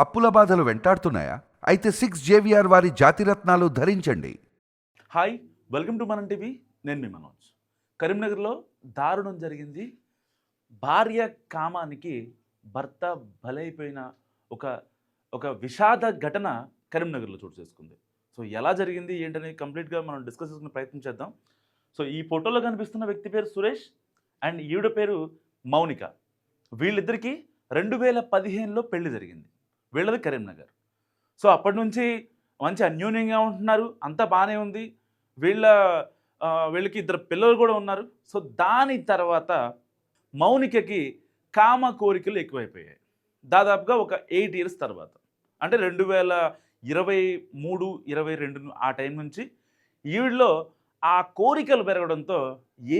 అప్పుల బాధలు వెంటాడుతున్నాయా? అయితే సిక్స్ జేవిఆర్ వారి జాతిరత్నాలు ధరించండి. Hi welcome to Manam TV. నేను మీ మనోజ్. కరీంనగర్లో దారుణం జరిగింది. భార్య కామానికి భర్త బలైపోయిన ఒక ఒక విషాద ఘటన కరీంనగర్లో చోటు చేసుకుంది. సో ఎలా జరిగింది ఏంటనేది కంప్లీట్గా మనం డిస్కస్ చేసుకునే ప్రయత్నం చేద్దాం. సో ఈ ఫోటోలో కనిపిస్తున్న వ్యక్తి పేరు సురేష్ అండ్ ఈవిడ పేరు మౌనిక. వీళ్ళిద్దరికీ రెండు వేల పదిహేనులో పెళ్ళి జరిగింది. వీళ్ళది కరీంనగర్. సో అప్పటి నుంచి మంచి అన్యూన్యంగా ఉంటున్నారు. అంతా బాగానే ఉంది. వీళ్ళ వీళ్ళకి ఇద్దరు పిల్లలు కూడా ఉన్నారు. సో దాని తర్వాత మౌనికకి కామ కోరికలు ఎక్కువైపోయాయి. దాదాపుగా ఒక ఎయిట్ ఇయర్స్ తర్వాత. అంటే రెండు వేల ఇరవై మూడు ఇరవై రెండు ఆ టైం నుంచి ఈవిడలో ఆ కోరికలు పెరగడంతో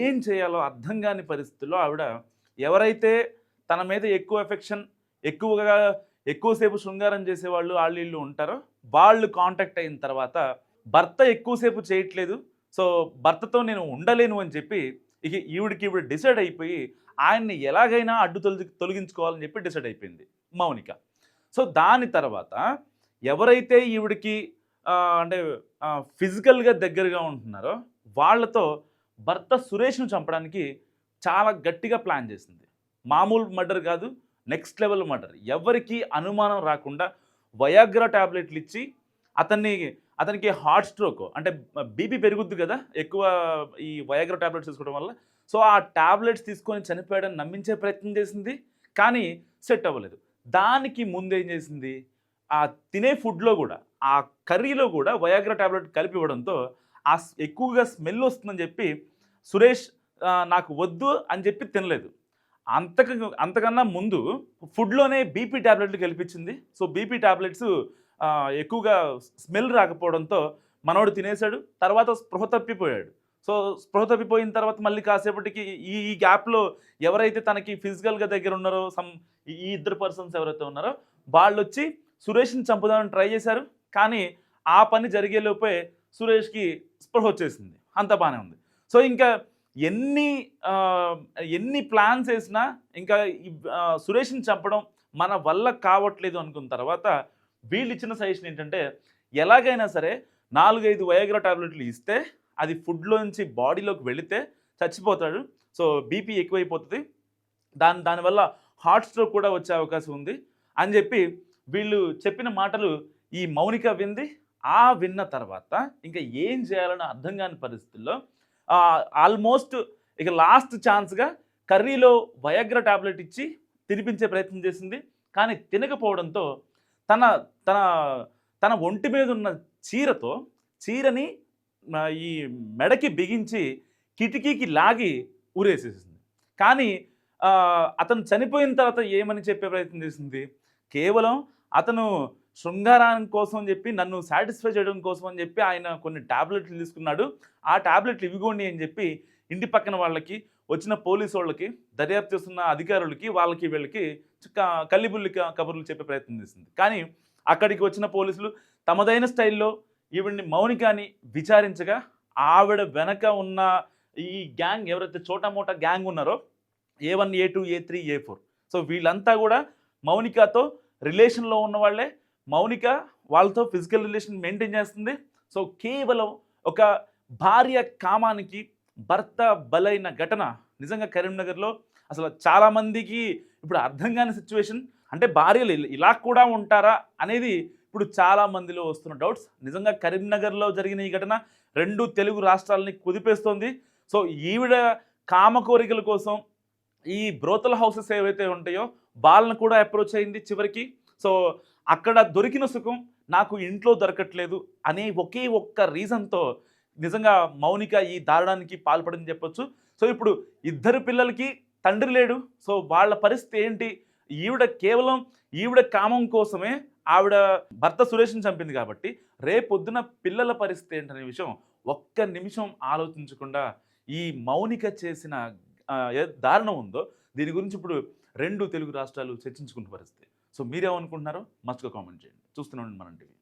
ఏం చేయాలో అర్థం కాని పరిస్థితుల్లో ఆవిడ ఎవరైతే తన మీద ఎక్కువ ఎఫెక్షన్ ఎక్కువగా ఎక్కువసేపు శృంగారం చేసేవాళ్ళు వాళ్ళు వీళ్ళు ఉంటారో వాళ్ళు కాంటాక్ట్ అయిన తర్వాత భర్త ఎక్కువసేపు చేయట్లేదు. సో భర్తతో నేను ఉండలేను అని చెప్పి ఇక ఈవిడికి ఈవిడ డిసైడ్ అయిపోయి ఆయన్ని ఎలాగైనా అడ్డు తొలగి తొలగించుకోవాలని చెప్పి డిసైడ్ అయిపోయింది మౌనిక. సో దాని తర్వాత ఎవరైతే ఈవిడికి అంటే ఫిజికల్గా దగ్గరగా ఉంటున్నారో వాళ్ళతో భర్త సురేష్ను చంపడానికి చాలా గట్టిగా ప్లాన్ చేసింది. మామూలు మర్డర్ కాదు నెక్స్ట్ లెవెల్ మర్డర్. ఎవరికి అనుమానం రాకుండా వయాగ్రా ట్యాబ్లెట్లు ఇచ్చి అతన్ని అతనికి హార్ట్ స్ట్రోక్ అంటే బీపీ పెరుగుద్ది కదా ఎక్కువ ఈ వయాగ్రా టాబ్లెట్స్ తీసుకోవడం వల్ల. సో ఆ టాబ్లెట్స్ తీసుకొని చనిపోయాడని నమ్మించే ప్రయత్నం చేసింది కానీ సెట్ అవ్వలేదు. దానికి ముందు ఏం చేసింది? ఆ తినే ఫుడ్లో కూడా ఆ కర్రీలో కూడా వయాగ్రా టాబ్లెట్ కలిపి ఇవ్వడంతో ఆ స్- ఎక్కువగా స్మెల్ వస్తుందని చెప్పి సురేష్ నాకు వద్దు అని చెప్పి తినలేదు. అంతక అంతకన్నా ముందు ఫుడ్లోనే బీపీ టాబ్లెట్లు కల్పించింది సో బీపీ టాబ్లెట్స్ ఎక్కువగా స్మెల్ రాకపోవడంతో మనోడు తినేశాడు. తర్వాత స్పృహ తప్పిపోయాడు. సో స్పృహ తప్పిపోయిన తర్వాత మళ్ళీ కాసేపటికి ఈ ఈ గ్యాప్లో ఎవరైతే తనకి ఫిజికల్గా దగ్గర ఉన్నారో సమ్ ఈ ఈ ఇద్దరు పర్సన్స్ ఎవరైతే ఉన్నారో వాళ్ళు వచ్చి సురేష్ని చంపుదామని ట్రై చేశారు. కానీ ఆ పని జరిగేలోపే సురేష్కి స్పృహ వచ్చేసింది. అంత బాగానే ఉంది. సో ఇంకా ఎన్ని ఎన్ని ప్లాన్స్ వేసినా ఇంకా సురేష్ని చంపడం మన వల్ల కావట్లేదు అనుకున్న తర్వాత వీళ్ళు ఇచ్చిన సజెషన్ ఏంటంటే ఎలాగైనా సరే నాలుగైదు వయోగ్రా టాబ్లెట్లు ఇస్తే అది ఫుడ్లోంచి బాడీలోకి వెళితే చచ్చిపోతాడు. సో బీపీ ఎక్కువైపోతుంది. దాని దానివల్ల హార్ట్ స్ట్రోక్ కూడా వచ్చే అవకాశం ఉంది అని చెప్పి వీళ్ళు చెప్పిన మాటలు ఈ మౌనిక వింది. ఆ విన్న తర్వాత ఇంకా ఏం చేయాలని అర్థం కాని పరిస్థితుల్లో ఆల్మోస్ట్ ఇక లాస్ట్ ఛాన్స్గా కర్రీలో వయగ్ర టాబ్లెట్ ఇచ్చి తినిపించే ప్రయత్నం చేసింది. కానీ తినకపోవడంతో తన తన తన ఒంటి మీద ఉన్న చీరతో చీరని ఈ మెడకి బిగించి కిటికీకి లాగి ఊరేసేసింది. కానీ అతను చనిపోయిన తర్వాత ఏమని చెప్పే ప్రయత్నం చేసింది? కేవలం అతను శృంగారం కోసం అని చెప్పి నన్ను సాటిస్ఫై చేయడం కోసం అని చెప్పి ఆయన కొన్ని ట్యాబ్లెట్లు తీసుకున్నాడు. ఆ టాబ్లెట్లు ఇవిగోండి అని చెప్పి ఇంటి పక్కన వాళ్ళకి వచ్చిన పోలీసు వాళ్ళకి దర్యాప్తు చేస్తున్న అధికారులకి వాళ్ళకి వీళ్ళకి కల్లిబుల్లి కబుర్లు చెప్పే ప్రయత్నం చేసింది. కానీ అక్కడికి వచ్చిన పోలీసులు తమదైన స్టైల్లో ఈవిడ్ని మౌనికాని విచారించగా ఆవిడ వెనక ఉన్న ఈ గ్యాంగ్ ఎవరైతే చోటమోట గ్యాంగ్ ఉన్నారో A one A two A three A four. So వీళ్ళంతా కూడా మౌనికతో రిలేషన్లో ఉన్న వాళ్ళే. మౌనిక వాళ్ళతో ఫిజికల్ రిలేషన్ మెయింటైన్ చేస్తుంది. సో కేవలం ఒక భార్య కామానికి భర్త బలైన ఘటన నిజంగా కరీంనగర్లో అసలు చాలామందికి ఇప్పుడు అర్థం కాని సిచ్యువేషన్ అంటే భార్యలు ఇలా- ఇలా కూడా ఉంటారా అనేది ఇప్పుడు చాలా మందిలో వస్తున్న డౌట్స్ నిజంగా కరీంనగర్లో జరిగిన ఈ ఘటన రెండు తెలుగు రాష్ట్రాలని కుదిపేస్తోంది. సో ఈవిడ కామ కోరికల కోసం ఈ బ్రోతల హౌసెస్ ఏవైతే ఉంటాయో బాలను కూడా అప్రోచ్ అయింది చివరికి. సో అక్కడ దొరికిన సుఖం నాకు ఇంట్లో దొరకట్లేదు అనే ఒకే ఒక్క రీజన్తో నిజంగా మౌనిక ఈ దారుణానికి పాల్పడింది చెప్పొచ్చు. సో ఇప్పుడు ఇద్దరు పిల్లలకి తండ్రి లేడు. సో వాళ్ళ పరిస్థితి ఏంటి? ఈవిడ కేవలం ఈవిడ కామం కోసమే ఆవిడ భర్త సురేష్ని చంపింది కాబట్టి రేపొద్దున పిల్లల పరిస్థితి ఏంటనే విషయం ఒక్క నిమిషం ఆలోచించకుండా ఈ మౌనిక చేసిన దారుణం ఉందో దీని గురించి ఇప్పుడు రెండు తెలుగు రాష్ట్రాలు చర్చించుకున్న పరిస్థితి. సో మీరేమనుకుంటున్నారో మస్తుగా కామెంట్ చేయండి. చూస్తున్నాం మన టీవీ.